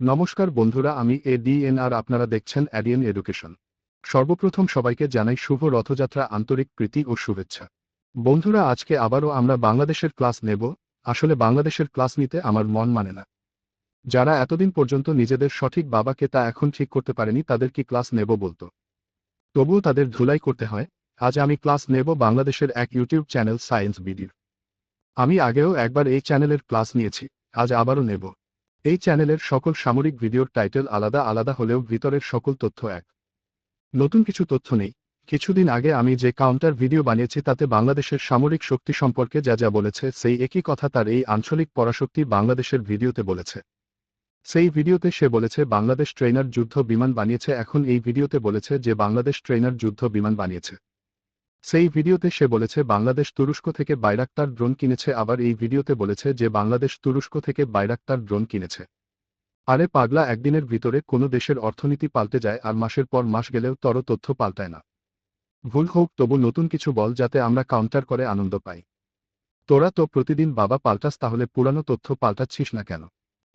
নমস্কার বন্ধুরা, আমি এডিএন আর আপনারা দেখছেন অ্যাডিএন এডুকেশন সর্বপ্রথম সবাইকে জানাই শুভ রথযাত্রা, আন্তরিক প্রীতি ও শুভেচ্ছা। বন্ধুরা, আজকে আবারও আমরা বাংলাদেশের ক্লাস নেব। আসলে বাংলাদেশের ক্লাস নিতে আমার মন মানে না। যারা এতদিন পর্যন্ত নিজেদের সঠিক বাবাকে তা এখন ঠিক করতে পারেনি, তাদের কি ক্লাস নেব বলতো? তবুও তাদের ধুলাই করতে হয়। আজ আমি ক্লাস নেব বাংলাদেশের এক ইউটিউব চ্যানেল, সায়েন্স বিডির। আমি আগেও একবার এই চ্যানেলের ক্লাস নিয়েছি। আজ আবারও নেব। এই চ্যানেলের সকল সামরিক ভিডিওর টাইটেল আলাদা আলাদা হলেও ভিতরের সকল তথ্য এক। নতুন কিছু তথ্য নেই। কিছুদিন আগে আমি যে কাউন্টার ভিডিও বানিয়েছি তাতে বাংলাদেশের সামরিক শক্তি সম্পর্কে যা যা বলেছে, সেই একই কথা তার এই আঞ্চলিক পরাশক্তি বাংলাদেশের ভিডিওতে বলেছে। সেই ভিডিওতে সে বলেছে, বাংলাদেশ ট্রেনার যুদ্ধ বিমান বানিয়েছে, এখন এই ভিডিওতে বলেছে যে বাংলাদেশ ট্রেনার যুদ্ধ বিমান বানিয়েছে। সেই ভিডিওতে সে বলেছে, বাংলাদেশ তুরস্ক থেকে বাইরাক্তার ড্রোন কিনেছে। আবার এই ভিডিওতে বলেছে যে, বাংলাদেশ তুরস্ক থেকে বাইরাক্তার ড্রোন কিনেছে। আরে পাগলা, একদিনের ভিতরে কোনো দেশের অর্থনীতি পাল্টে যায় আর মাসের পর মাস গেলেও তর তথ্য পাল্টায় না। ভুল হোক, তবু নতুন কিছু বল যাতে আমরা কাউন্টার করে আনন্দ পাই। তোরা তো প্রতিদিন বাবা পাল্টাস, তাহলে পুরানো তথ্য পাল্টাচ্ছিস না কেন?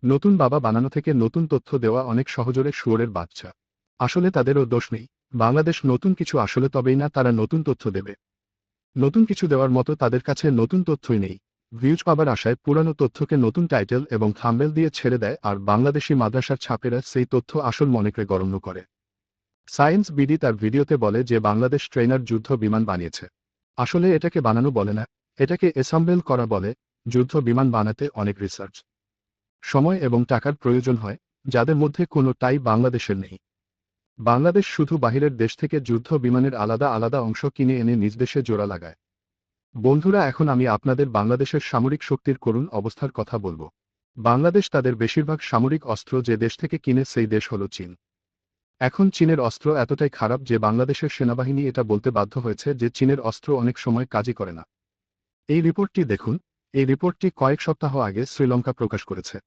নতুন বাবা বানানো থেকে নতুন তথ্য দেওয়া অনেক সহজরে শুয়োরের বাচ্চা। আসলে তাদেরও দোষ নেই। বাংলাদেশ নতুন কিছু আসলে তবেই না তারা নতুন তথ্য দেবে। নতুন কিছু দেওয়ার মতো তাদের কাছে নতুন তথ্যই নেই। ভিউজ পাবার আশায় পুরানো তথ্যকে নতুন টাইটেল এবং থাম্বেল দিয়ে ছেড়ে দেয় আর বাংলাদেশি মাদ্রাসার ছাপেরা সেই তথ্য আসল মনে করে গরণ্য করে। সায়েন্স বিডি তার ভিডিওতে বলে যে বাংলাদেশ ট্রেনার যুদ্ধ বিমান বানিয়েছে। আসলে এটাকে বানানো বলে না, এটাকে এসাম্বল করা বলে, যুদ্ধ বিমান বানাতে অনেক রিসার্চ। সময় এবং টাকার প্রয়োজন হয়, যাদের মধ্যে কোনোটাই বাংলাদেশের নেই। বাংলাদেশ শুধু বাহিরের দেশ থেকে যুদ্ধ বিমানের আলাদা আলাদা অংশ কিনে এনে নিজ দেশে জোড়া লাগায়। বন্ধুরা, এখন আমি আপনাদের বাংলাদেশের সামরিক শক্তির করুণ অবস্থার কথা বলব। বাংলাদেশ তাদের বেশিরভাগ সামরিক অস্ত্র যে দেশ থেকে কিনে সেই দেশ হল চীন। এখন চীনের অস্ত্র এতটাই খারাপ যে বাংলাদেশের সেনাবাহিনী এটা বলতে বাধ্য হয়েছে যে চীনের অস্ত্র অনেক সময় কাজই করে না। এই রিপোর্টটি দেখুন। এই রিপোর্টটি কয়েক সপ্তাহ আগে শ্রীলঙ্কা প্রকাশ করেছে।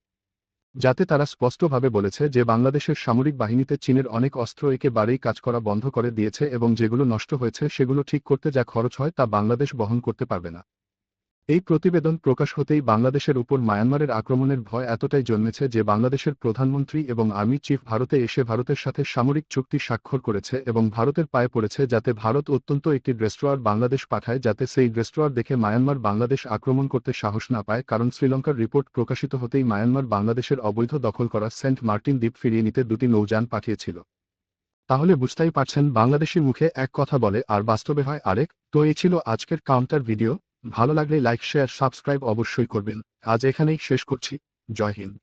যাতে তারা স্পষ্টভাবে বলেছে যে বাংলাদেশের সামরিক বাহিনীতে চীনের অনেক অস্ত্র একেবারেই কাজ করা বন্ধ করে দিয়েছে এবং যেগুলো নষ্ট হয়েছে সেগুলো ঠিক করতে যা খরচ হয় তা বাংলাদেশ বহন করতে পারবে না। এই প্রতিবেদন প্রকাশ হতেই বাংলাদেশের উপর মায়ানমারের আক্রমণের ভয় এতটাই জন্মেছে যে বাংলাদেশের প্রধানমন্ত্রী এবং আর্মি চিফ ভারতে এসে ভারতের সাথে সামরিক চুক্তি স্বাক্ষর করেছে এবং ভারতের পায়ে পড়েছে যাতে ভারত অত্যন্ত একটি রেস্টোয়ার বাংলাদেশ পাঠায় যাতে সেই রেস্টোয়ার দেখে মায়ানমার বাংলাদেশ আক্রমণ করতে সাহস না পায়, কারণ শ্রীলঙ্কার রিপোর্ট প্রকাশিত হতেই মায়ানমার বাংলাদেশের অবৈধ দখল করা সেন্ট মার্টিন দ্বীপ ফিরিয়ে নিতে দুটি নৌযান পাঠিয়েছিল। তাহলে বুঝতেই পারছেন, বাংলাদেশি মুখে এক কথা বলে আর বাস্তবে হয় আরেক। তো এই ছিল আজকের কাউন্টার ভিডিও ভালো লাগলে লাইক শেয়ার সাবস্ক্রাইব অবশ্যই করবেন। আজ এখানেই শেষ করছি। জয় হিন্দ।